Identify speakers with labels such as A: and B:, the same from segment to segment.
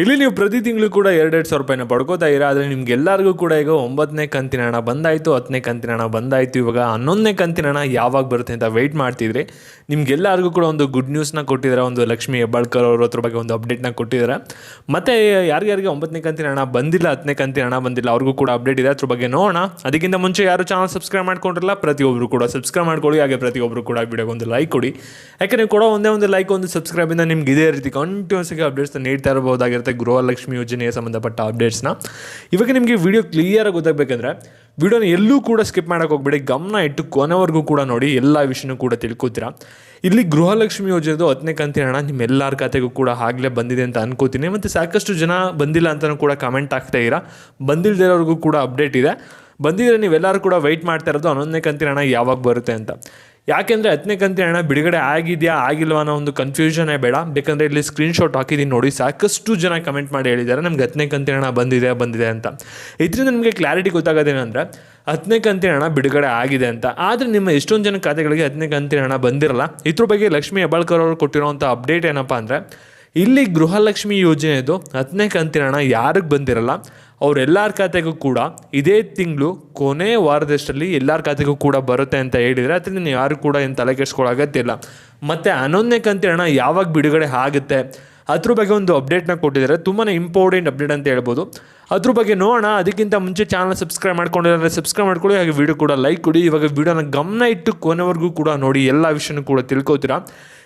A: ಇಲ್ಲಿ ನೀವು ಪ್ರತಿ ತಿಂಗಳು ಕೂಡ ಎರಡೆರಡು ಸಾವಿರ ರೂಪಾಯಿನ ಪಡ್ಕೋತಾ ಇರ, ಆದರೆ ನಿಮ್ಗೆಲ್ಲರಿಗೂ ಕೂಡ ಈಗ ಒಂಬತ್ತನೇ ಕಂತಿನ ಹಣ ಬಂದಾಯಿತು, ಹತ್ತನೇ ಕಂತಿನ ಹಣ ಬಂದಾಯಿತು, ಇವಾಗ ಹನ್ನೊಂದನೇ ಕಂತಿನ ಹಣ ಯಾವಾಗ ಬರುತ್ತೆ ಅಂತ ವೆಯ್ಟ್ ಮಾಡ್ತಿದ್ರೆ, ನಿಮ್ಗೆಲ್ಲರಿಗೂ ಕೂಡ ಒಂದು ಗುಡ್ ನ್ಯೂಸ್ನ ಕೊಟ್ಟಿದ್ದಾರೆ ಒಂದು ಲಕ್ಷ್ಮಿ ಹೆಬ್ಬಾಳ್ಕರ್ ಅವರು ಅದ್ರ ಬಗ್ಗೆ ಒಂದು ಅಪ್ಡೇಟ್ನ ಕೊಟ್ಟಿದ್ದಾರೆ ಮತ್ತು ಯಾರಿಗ್ಯಾರಿಗೆ ಒಂಬತ್ತನೇ ಕಂತಿನ ಹಣ ಬಂದಿಲ್ಲ, ಹತ್ತನೇ ಕಂತಿನ ಹಣ ಬಂದಿಲ್ಲ, ಅವ್ರಿಗೂ ಕೂಡ ಅಪ್ಡೇಟ್ ಇದೆ. ಅದ್ರ ಬಗ್ಗೆ ನೋಡೋಣ. ಅದಕ್ಕಿಂತ ಮುಂಚೆ ಯಾರು ಚಾನಲ್ ಸಬ್ಸ್ಕ್ರೈಬ್ ಮಾಡ್ಕೊಂಡಿರಲ್ಲ ಪ್ರತಿಯೊಬ್ಬರು ಕೂಡ ಸಬ್ಸ್ಕ್ರೈಬ್ ಮಾಡ್ಕೊಳ್ಳಿ, ಹಾಗೆ ಪ್ರತಿಯೊಬ್ಬರು ಕೂಡ ವಿಡಿಯೋಗೆ ಒಂದು ಲೈಕ್ ಕೊಡಿ. ಯಾಕಂದರೆ ಕೂಡ ಒಂದೇ ಒಂದು ಲೈಕ್ ಒಂದು ಸಬ್ಸ್ಕ್ರೈಬಿಂದ ನಿಮ್ಗೆ ಇದೇ ರೀತಿ ಕಂಟಿನ್ಯೂಸ್ ಆಗಿ ನೀಡ್ತಾ ಇರಬಹುದಾಗಿರುತ್ತೆ. ಗೃಹಲಕ್ಷ್ಮಿ ಯೋಜನೆಗೆ ಸಂಬಂಧಪಟ್ಟ ಅಪ್ಡೇಟ್ಸ್ನ ಇವಾಗ ನಿಮಗೆ ವಿಡಿಯೋ ಕ್ಲಿಯರಾಗಿ ಗೊತ್ತಾಗಬೇಕಂದ್ರೆ ವಿಡಿಯೋನ ಎಲ್ಲೂ ಕೂಡ ಸ್ಕಿಪ್ ಮಾಡೋಕೆ ಹೋಗ್ಬೇಡಿ. ಗಮನ ಇಟ್ಟು ಕೊನೆವರೆಗೂ ಕೂಡ ನೋಡಿ, ಎಲ್ಲ ವಿಷಯನೂ ಕೂಡ ತಿಳ್ಕೊತೀರಾ. ಇಲ್ಲಿ ಗೃಹಲಕ್ಷ್ಮಿ ಯೋಜನೆದು ಹತ್ತನೇ ಕಂತಿನ ಹಣ ನಿಮ್ಮೆಲ್ಲರ ಖಾತೆಗೂ ಕೂಡ ಆಗಲೇ ಬಂದಿದೆ ಅಂತ ಅನ್ಕೋತೀನಿ. ಮತ್ತು ಸಾಕಷ್ಟು ಜನ ಬಂದಿಲ್ಲ ಅಂತಲೂ ಕೂಡ ಕಮೆಂಟ್ ಆಗ್ತಾ ಇರಾ. ಬಂದಿಲ್ದಿರೋರ್ಗೂ ಕೂಡ ಅಪ್ಡೇಟ್ ಇದೆ. ಬಂದಿದ್ರೆ ನೀವೆಲ್ಲರೂ ಕೂಡ ವೆಯ್ಟ್ ಮಾಡ್ತಾ ಇರೋದು ಹನ್ನೊಂದನೇ ಕಂತಿನ ಹಣ ಯಾವಾಗ ಬರುತ್ತೆ ಅಂತ. ಯಾಕೆಂದರೆ ಹತ್ತನೇ ಕಂತಿನ ಹಣ ಬಿಡುಗಡೆ ಆಗಿದೆಯಾ, ಆಗಿಲ್ವಾ ಅನ್ನೋ ಒಂದು ಕನ್ಫ್ಯೂಷನೇ ಬೇಡ. ಬೇಕಂದರೆ ಇಲ್ಲಿ ಸ್ಕ್ರೀನ್ಶಾಟ್ ಹಾಕಿದ್ದೀನಿ ನೋಡಿ, ಸಾಕಷ್ಟು ಜನ ಕಮೆಂಟ್ ಮಾಡಿ ಹೇಳಿದ್ದಾರೆ. ನಮ್ಗೆ ಹತ್ತನೇ ಕಂತಿನ ಹಣ ಬಂದಿದೆ ಬಂದಿದೆ ಅಂತ. ಇದರಿಂದ ನಿಮಗೆ ಕ್ಲಾರಿಟಿ ಗೊತ್ತಾಗೋದೇನೆಂದರೆ, ಹತ್ತನೇ ಕಂತಿನ ಹಣ ಬಿಡುಗಡೆ ಆಗಿದೆ ಅಂತ. ಆದರೆ ನಿಮ್ಮ ಎಷ್ಟೊಂದು ಜನ ಖಾತೆಗಳಿಗೆ ಹತ್ತನೇ ಕಂತಿನ ಹಣ ಬಂದಿರಲ್ಲ, ಇದ್ರ ಬಗ್ಗೆ ಲಕ್ಷ್ಮೀ ಹೆಬ್ಬಾಳ್ಕರ್ ಅವರು ಕೊಟ್ಟಿರೋಂಥ ಅಪ್ಡೇಟ್ ಏನಪ್ಪ ಅಂದರೆ ಇಲ್ಲಿ ಗೃಹಲಕ್ಷ್ಮಿ ಯೋಜನೆದು ಹತ್ತನೇ ಕಂತಿನ ಹಣ ಯಾರಿಗೆ ಬಂದಿರಲ್ಲ, ಅವರೆಲ್ಲರ ಖಾತೆಗೂ ಕೂಡ ಇದೇ ತಿಂಗಳು ಕೊನೆ ವಾರದಷ್ಟರಲ್ಲಿ ಎಲ್ಲರ ಖಾತೆಗೂ ಕೂಡ ಬರುತ್ತೆ ಅಂತ ಹೇಳಿದರೆ ಅದರಿಂದ ನೀವು ಯಾರು ಕೂಡ ಏನು ತಲೆ ಕೆಡ್ಸ್ಕೊಳ್ಳೋ ಅಗತ್ಯ ಮತ್ತು ಹನ್ನೊಂದನೇ ಕಂತಿನ ಹಣ ಯಾವಾಗ ಬಿಡುಗಡೆ ಆಗುತ್ತೆ, ಅದ್ರ ಬಗ್ಗೆ ಒಂದು ಅಪ್ಡೇಟ್ನ ಕೊಟ್ಟಿದ್ದಾರೆ. ತುಂಬಾ ಇಂಪಾರ್ಟೆಂಟ್ ಅಪ್ಡೇಟ್ ಅಂತ ಹೇಳ್ಬೋದು. ಅದ್ರ ಬಗ್ಗೆ ನೋಡೋಣ. ಅದಕ್ಕಿಂತ ಮುಂಚೆ ಚಾನಲ್ ಸಬ್ಸ್ಕ್ರೈಬ್ ಮಾಡ್ಕೊಂಡಿದ್ದಾರೆ ಸಬ್ಸ್ಕ್ರೈಬ್ ಮಾಡ್ಕೊಳ್ಳಿ. ಹಾಗೆ ವಿಡಿಯೋ ಕೂಡ ಲೈಕ್ ಕೊಡಿ. ಇವಾಗ ವಿಡಿಯೋನ ಗಮನ ಇಟ್ಟು ಕೊನೆವರೆಗೂ ಕೂಡ ನೋಡಿ. ಎಲ್ಲ ವಿಷಯನೂ ಕೂಡ ತಿಳ್ಕೊತೀರಾ.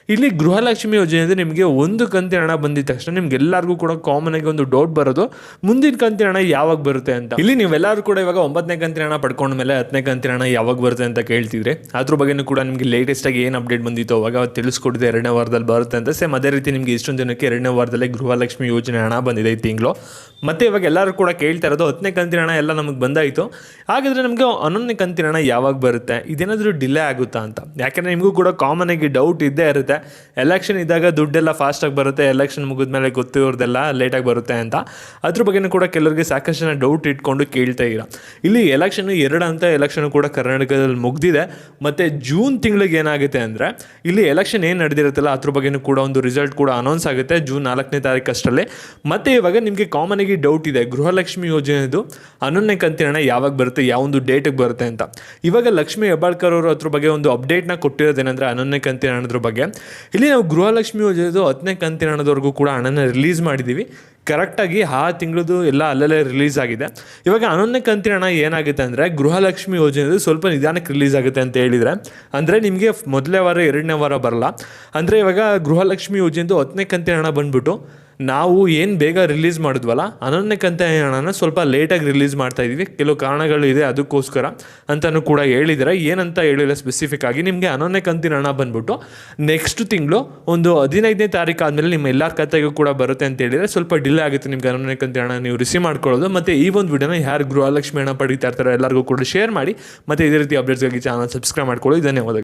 A: ಇಲ್ಲಿ ಗೃಹಲಕ್ಷ್ಮಿ ಯೋಜನೆಯಿಂದ ನಿಮಗೆ ಒಂದು ಕಂತಿನ ಹಣ ಬಂದಿದ ತಕ್ಷಣ ನಿಮ್ಗೆ ಎಲ್ಲರಿಗೂ ಕೂಡ ಕಾಮನ್ ಆಗಿ ಒಂದು ಡೌಟ್ ಬರೋದು. ಮುಂದಿನ ಕಂತಿನ ಹಣ ಯಾವಾಗ ಬರುತ್ತೆ ಅಂತ. ಇಲ್ಲಿ ನೀವೆಲ್ಲರೂ ಕೂಡ ಇವಾಗ ಒಂಬತ್ತನೇ ಕಂತಿನ ಹಣ ಪಡ್ಕೊಂಡ ಮೇಲೆ ಹತ್ತನೇ ಕಂತಿನ ಹಣ ಯಾವಾಗ ಬರುತ್ತೆ ಅಂತ ಕೇಳ್ತಿದ್ರೆ, ಅದ್ರ ಬಗ್ಗೆನೂ ಕೂಡ ನಿಮಗೆ ಲೇಟೆಸ್ಟ್ ಆಗಿ ಏನು ಅಪ್ಡೇಟ್ ಬಂದಿತ್ತು ಅವಾಗ ತಿಳಿಸ್ಕೊಟ್ಟಿದೆ ಎರಡನೇ ವಾರದಲ್ಲಿ ಬರುತ್ತೆ ಅಂತ. ಸೇಮ್ ಅದೇ ರೀತಿ ನಿಮಗೆ ಇಷ್ಟೊಂದು ಜನಕ್ಕೆ ಎರಡನೇ ವಾರದಲ್ಲಿ ಗೃಹಲಕ್ಷ್ಮಿ ಯೋಜನೆ ಹಣ ಬಂದಿದೆ ಈ ತಿಂಗಳು. ಮತ್ತೆ ಇವಾಗ ಎಲ್ಲರೂ ಕೂಡ ಕೇಳ್ತಾ ಇರೋದು ಹತ್ತನೇ ಕಂತಿನ ಹಣ ಎಲ್ಲ ನಮಗೆ ಬಂದಾಯಿತು. ಹಾಗಾದರೆ ನಮಗೆ ಹನ್ನೊಂದನೇ ಕಂತಿನ ಹಣ ಯಾವಾಗ ಬರುತ್ತೆ? ಇದೇನಾದರೂ ಡಿಲೇ ಆಗುತ್ತಾ ಅಂತ. ಯಾಕೆಂದರೆ ನಿಮಗೂ ಕೂಡ ಕಾಮನ್ ಆಗಿ ಡೌಟ್ ಇದ್ದೇ ಇರುತ್ತೆ. ಎಲೆಕ್ಷನ್ ಇದ್ದಾಗ ದುಡ್ಡೆಲ್ಲ ಫಾಸ್ಟಾಗಿ ಬರುತ್ತೆ ಎಲೆಕ್ಷನ್ ಮುಗಿದ್ಮೇಲೆ ಗೊತ್ತಿರೋದೆಲ್ಲ ಲೇಟಾಗಿ ಬರುತ್ತೆ ಅಂತ. ಅದ್ರ ಬಗ್ಗೆನೂ ಕೂಡ ಕೆಲವರಿಗೆ ಸಾಕಷ್ಟು ಜನ ಡೌಟ್ ಇಟ್ಕೊಂಡು ಕೇಳ್ತಾ ಇರ. ಇಲ್ಲಿ ಎಲೆಕ್ಷನ್ ಎರಡು ಅಂತ ಎಲೆಕ್ಷನ್ ಕೂಡ ಕರ್ನಾಟಕದಲ್ಲಿ ಮುಗ್ದಿದೆ. ಮತ್ತು ಜೂನ್ ತಿಂಗಳಿಗೆ ಏನಾಗುತ್ತೆ ಅಂದರೆ, ಇಲ್ಲಿ ಎಲೆಕ್ಷನ್ ಏನು ನಡೆದಿರುತ್ತಲ್ಲ ಅದ್ರ ಬಗ್ಗೆನೂ ಕೂಡ ಒಂದು ರಿಸಲ್ಟ್ ಕೂಡ ಅನೌನ್ಸ್ ಆಗುತ್ತೆ ಜೂನ್ ನಾಲ್ಕನೇ ತಾರೀಕಷ್ಟರಲ್ಲಿ ಮತ್ತು ಇವಾಗ ನಿಮಗೆ ಕಾಮನ್ ಆಗಿ ಡೌಟ್ ಇದೆ, ಗೃಹಲಕ್ಷ್ಮಿ ಯೋಜನೆದು ಹನ್ನೊಂದನೇ ಕಂತಿನ ಯಾವಾಗ ಬರುತ್ತೆ ಯಾವೊಂದು ಡೇಟಿಗೆ ಬರುತ್ತೆ ಅಂತ. ಇವಾಗ ಲಕ್ಷ್ಮಿ ಹೆಬ್ಬಾಳ್ಕರ್ ಅವರು ಅದ್ರ ಬಗ್ಗೆ ಒಂದು ಅಪ್ಡೇಟ್ನ ಕೊಟ್ಟಿರೋದೇನೆಂದರೆ ಹನ್ನೊಂದನೇ ಕಂತಿನ ಬಗ್ಗೆ. ಇಲ್ಲಿ ನಾವು ಗೃಹಲಕ್ಷ್ಮಿ ಯೋಜನೆದು ಹತ್ತನೇ ಕಂತಿನ ಹಣದವರೆಗೂ ಕೂಡ ಹಣನ ರಿಲೀಸ್ ಮಾಡಿದ್ದೀವಿ. ಕರೆಕ್ಟಾಗಿ ಆ ತಿಂಗಳದು ಎಲ್ಲ ಅಲ್ಲಲ್ಲೇ ರಿಲೀಸ್ ಆಗಿದೆ. ಇವಾಗ ಹನ್ನೊಂದನೇ ಕಂತಿನ ಹಣ ಏನಾಗುತ್ತೆ ಅಂದರೆ ಗೃಹಲಕ್ಷ್ಮಿ ಯೋಜನೆದು ಸ್ವಲ್ಪ ನಿಧಾನಕ್ಕೆ ರಿಲೀಸ್ ಆಗುತ್ತೆ ಅಂತ ಹೇಳಿದರೆ, ಅಂದರೆ ನಿಮಗೆ ಮೊದಲನೇ ವಾರ, ಎರಡನೇ ವಾರ ಬರಲ್ಲ. ಅಂದರೆ ಇವಾಗ ಗೃಹಲಕ್ಷ್ಮಿ ಯೋಜನೆದು ಹತ್ತನೇ ಕಂತಿನ ಹಣ ಬಂದ್ಬಿಟ್ಟು ನಾವು ಏನು ಬೇಗ ರಿಲೀಸ್ ಮಾಡಿದ್ವಲ್ಲ ಅನನ್ಯ ಹಣನ ಸ್ವಲ್ಪ ಲೇಟಾಗಿ ರಿಲೀಸ್ ಮಾಡ್ತಾ ಇದ್ದೀವಿ ಕೆಲವು ಕಾರಣಗಳು ಇದೆ ಅದಕ್ಕೋಸ್ಕರ ಅಂತಲೂ ಕೂಡ ಹೇಳಿದರೆ. ಏನಂತ ಹೇಳಿಲ್ಲ ಸ್ಪೆಸಿಫಿಕ್ ಆಗಿ ನಿಮಗೆ ಹನ್ನೊಂದನೇ ಕಂತಿನ ಹಣ ಬಂದ್ಬಿಟ್ಟು ನೆಕ್ಸ್ಟ್ ತಿಂಗಳು ಒಂದು ಹದಿನೈದನೇ ತಾರೀಕು ಆದಮೇಲೆ ನಿಮ್ಮ ಎಲ್ಲ ಖಾತೆಗೂ ಕೂಡ ಬರುತ್ತೆ ಅಂತ ಹೇಳಿದರೆ ಸ್ವಲ್ಪ ಡಿಲೇ ಆಗುತ್ತೆ ನಿಮ್ಗೆ ಹನ್ನೊಂದನೇ ಕಂತಿನ ಹಣ ನೀವು ರಿಸೀವ್ ಮಾಡ್ಕೊಳ್ಳೋದು. ಮತ್ತು ಈ ಒಂದು ವಿಡಿಯೋನ ಯಾರು ಗೃಹಲಕ್ಷ್ಮಿ ಹಣ ಪಡೀತಾ ಇರ್ತಾರೋ ಎಲ್ಲರಿಗೂ ಕೂಡ ಶೇರ್ ಮಾಡಿ. ಮತ್ತು ಇದೇ ರೀತಿ ಅಪ್ಡೇಟ್ಸ್ಗಾಗಿ ಚಾನಲ್ ಸಬ್ಸ್ಕ್ರೈಬ್ ಮಾಡ್ಕೊಳ್ಳಿ. ಧನ್ಯವಾದಗಳು.